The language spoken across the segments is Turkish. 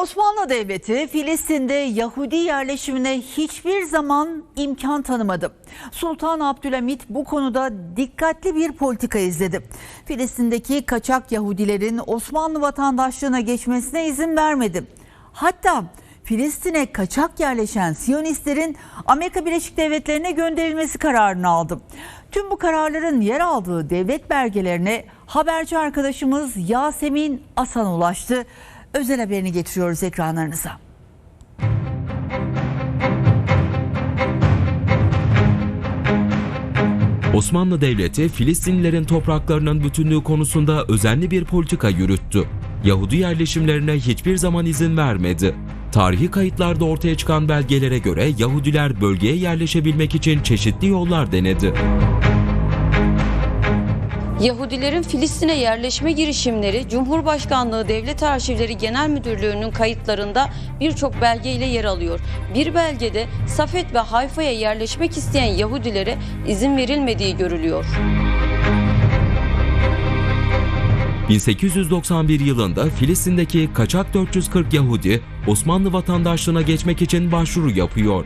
Osmanlı Devleti Filistin'de Yahudi yerleşimine hiçbir zaman imkan tanımadı. Sultan Abdülhamit bu konuda dikkatli bir politika izledi. Filistin'deki kaçak Yahudilerin Osmanlı vatandaşlığına geçmesine izin vermedi. Hatta Filistin'e kaçak yerleşen Siyonistlerin Amerika Birleşik Devletleri'ne gönderilmesi kararını aldı. Tüm bu kararların yer aldığı devlet belgelerine haberci arkadaşımız Yasemin Asan ulaştı. Özel haberini getiriyoruz ekranlarınıza. Osmanlı Devleti Filistinlilerin topraklarının bütünlüğü konusunda özenli bir politika yürüttü. Yahudi yerleşimlerine hiçbir zaman izin vermedi. Tarihi kayıtlarda ortaya çıkan belgelere göre Yahudiler bölgeye yerleşebilmek için çeşitli yollar denedi. Yahudilerin Filistin'e yerleşme girişimleri Cumhurbaşkanlığı Devlet Arşivleri Genel Müdürlüğü'nün kayıtlarında birçok belgeyle yer alıyor. Bir belgede Safet ve Hayfa'ya yerleşmek isteyen Yahudilere izin verilmediği görülüyor. 1891 yılında Filistin'deki kaçak 440 Yahudi Osmanlı vatandaşlığına geçmek için başvuru yapıyor.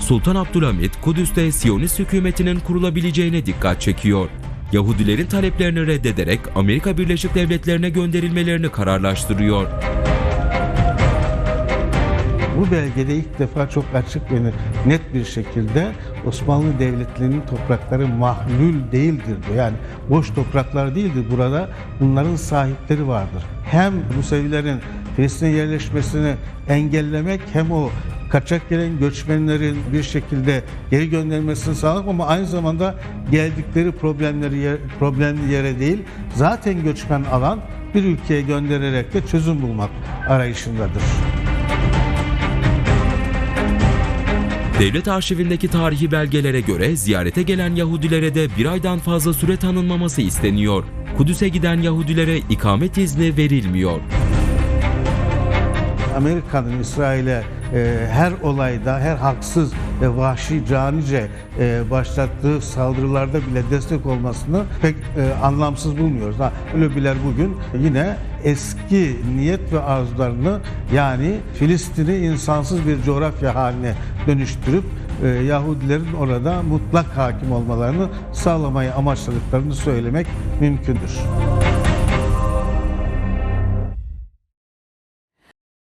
Sultan Abdülhamit Kudüs'te Siyonist hükümetinin kurulabileceğine dikkat çekiyor. Yahudilerin taleplerini reddederek Amerika Birleşik Devletleri'ne gönderilmelerini kararlaştırıyor. Bu belgede ilk defa çok açık ve net bir şekilde Osmanlı Devletleri'nin toprakları mahlul değildir. Yani boş topraklar değildir. Burada bunların sahipleri vardır. Hem Musevilerin Filistin'e yerleşmesini engellemek hem o kaçak gelen göçmenlerin bir şekilde geri gönderilmesini sağlamak ama aynı zamanda geldikleri problemleri problemli yere değil zaten göçmen alan bir ülkeye göndererek de çözüm bulmak arayışındadır. Devlet arşivindeki tarihi belgelere göre ziyarete gelen Yahudilere de bir aydan fazla süre tanınmaması isteniyor. Kudüs'e giden Yahudilere ikamet izni verilmiyor. Amerika'nın İsrail'e her olayda, her haksız ve vahşi canice e, başlattığı saldırılarda bile destek olmasını pek e, anlamsız bulmuyoruz. Ha, Ölebiler bugün yine eski niyet ve arzularını yani Filistin'i insansız bir coğrafya haline dönüştürüp e, Yahudilerin orada mutlak hakim olmalarını sağlamayı amaçladıklarını söylemek mümkündür.